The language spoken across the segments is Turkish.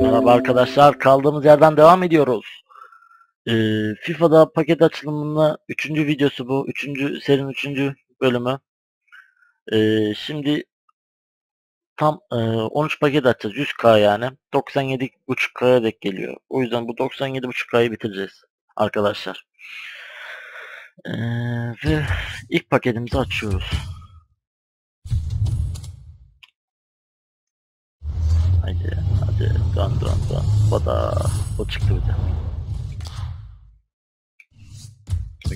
Merhaba arkadaşlar. Kaldığımız yerden devam ediyoruz. Ee, FIFA'da paket açılımının 3. videosu bu. 3. serinin 3. bölümü. Ee, şimdi tam e, 13 paket açacağız. 100k yani. 97.5k'ya dek geliyor. O yüzden bu 97.5k'yı bitireceğiz arkadaşlar. Ee, ve ilk paketimizi açıyoruz. Haydi dön. Bada o çıktı bize.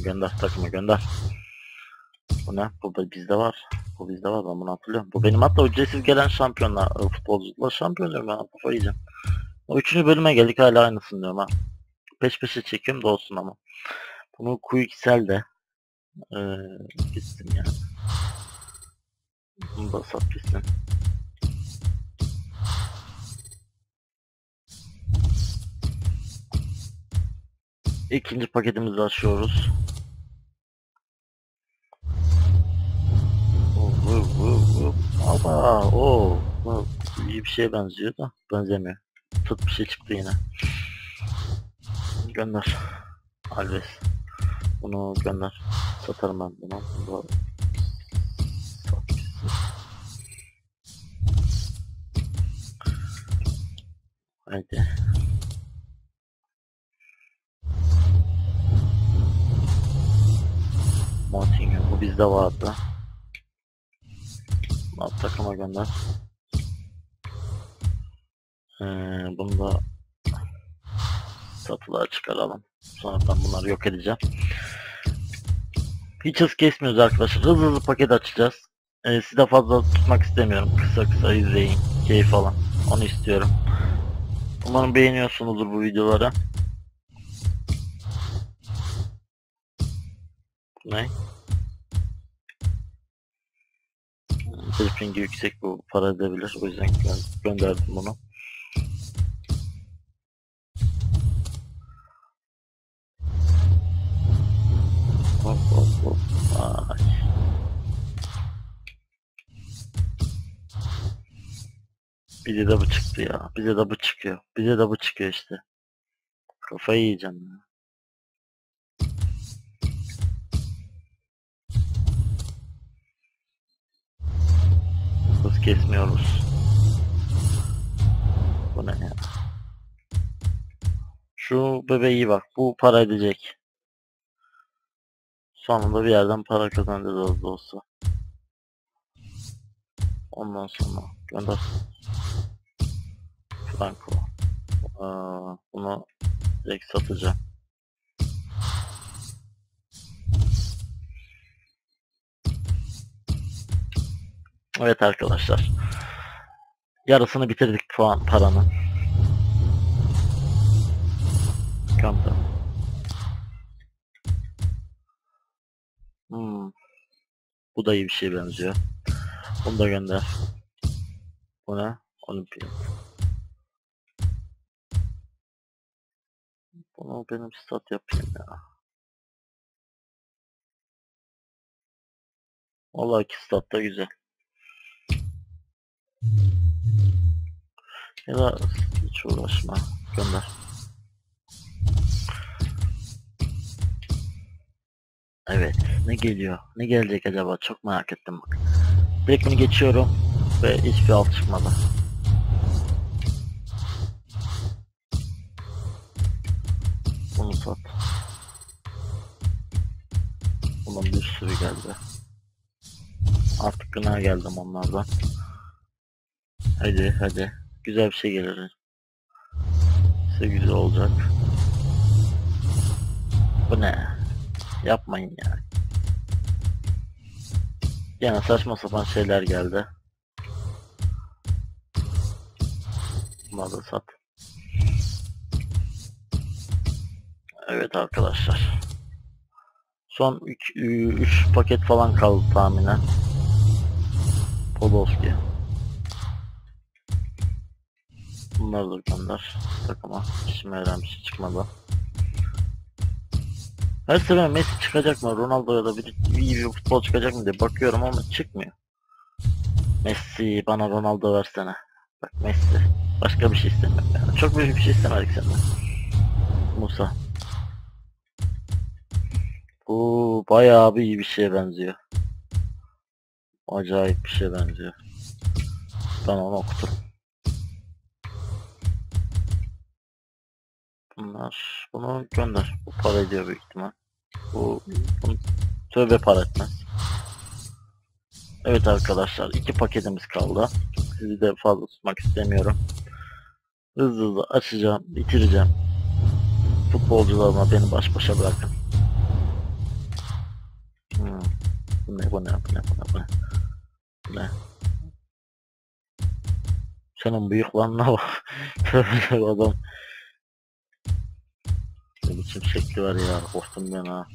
Gönder takıma gönder. Bu ne? Bu da bizde var. Bu bizde var ben bunu hatırlıyorum. Bu benim hatta ücretsiz gelen şampiyonlar, e, futbolcular şampiyon ben kafayı yiyeceğim. O üçüncü bölüme geldik hala aynısını diyorum ha. Peş peşe çekiyorum da olsun ama. Bunu Quicksel de ee, gitsin yani. Bunu da sat gitsin. İkinci paketimizi açıyoruz. Oh, oh, oh, oh, bu iyi bir şeye benziyor da benzemiyor. Tut bir şey çıktı yine. Gönder. Alves. Bunu gönder. Satarım ben bunu. gitsin. Haydi. Bizde vardı. Alt takıma gönder. Ee, bunu da satılığa çıkaralım. Sonra ben bunları yok edeceğim. Hiç hız kesmiyoruz arkadaşlar. Hızlı hızlı paket açacağız. Ee, size fazla tutmak istemiyorum. Kısa kısa izleyin. Keyif alın. Onu istiyorum. Umarım beğeniyorsunuzdur bu videoları. Ne? Briefing'i yüksek bu para edebilir. O yüzden gö- gönderdim bunu. Hop hop hop. Ay. Bize de bu çıktı ya. Bize de bu çıkıyor. Bize de bu çıkıyor işte. Kafayı yiyeceğim ya. Kesmiyoruz. Bu ne ya? Şu bebeği bak. Bu para edecek. Sonunda bir yerden para kazanacağız az da olsa. Ondan sonra gönder. Franco. Aa, bunu direkt satacağım. Evet arkadaşlar. Yarısını bitirdik puan paranın. Gönder. Hmm. Bu da iyi bir şeye benziyor. Bunu da gönder. Bu ne? Olimpiyat. Bunu benim stat yapayım ya. Vallahi iki stat da güzel. Ya da hiç uğraşma. Gönder. Evet. Ne geliyor? Ne gelecek acaba? Çok merak ettim bak. Direkt geçiyorum. Ve hiçbir alt çıkmadı. Bunu sat. Bunun bir sürü geldi. Artık gına geldim onlardan. Hadi hadi. Güzel bir şey gelir. Size güzel olacak. Bu ne? Yapmayın ya. Yine saçma sapan şeyler geldi. Bunları sat. Evet arkadaşlar. Son 3 paket falan kaldı tahminen. Podolski. Bunları da gönder. Takıma yarayan bir şey çıkmadı. Her sefer Messi çıkacak mı? Ronaldo ya da bir iyi bir futbol çıkacak mı diye bakıyorum ama çıkmıyor. Messi bana Ronaldo versene. Bak Messi. Başka bir şey istemiyorum yani. Çok büyük bir şey istemedik senden. Musa. Bu bayağı bir iyi bir şeye benziyor. Acayip bir şeye benziyor. Ben onu okuturum. Bunlar bunu gönder. Bu para ediyor büyük ihtimal. Bu, bunu tövbe para etmez. Evet arkadaşlar iki paketimiz kaldı. Sizi de fazla tutmak istemiyorum. Hızlı hızlı açacağım, bitireceğim. Futbolcularıma beni baş başa bırakın. Hmm. Bu ne bu ne bu ne bu ne bu ne? Senin bıyıklarına bak. Adam. Biçim şekli var ya korktum ben ha.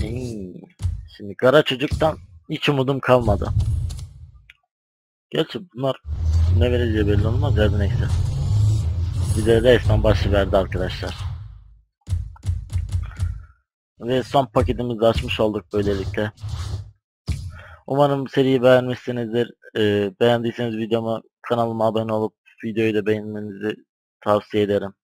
Hmm. Şimdi kara çocuktan hiç umudum kalmadı. Gerçi bunlar ne vereceği belli olmaz ya neyse. Bir de resmen başı verdi arkadaşlar. Ve son paketimizi açmış olduk böylelikle. Umarım seriyi beğenmişsinizdir. Ee, beğendiyseniz videoma kanalıma abone olup videoyu da beğenmenizi tavsiye ederim.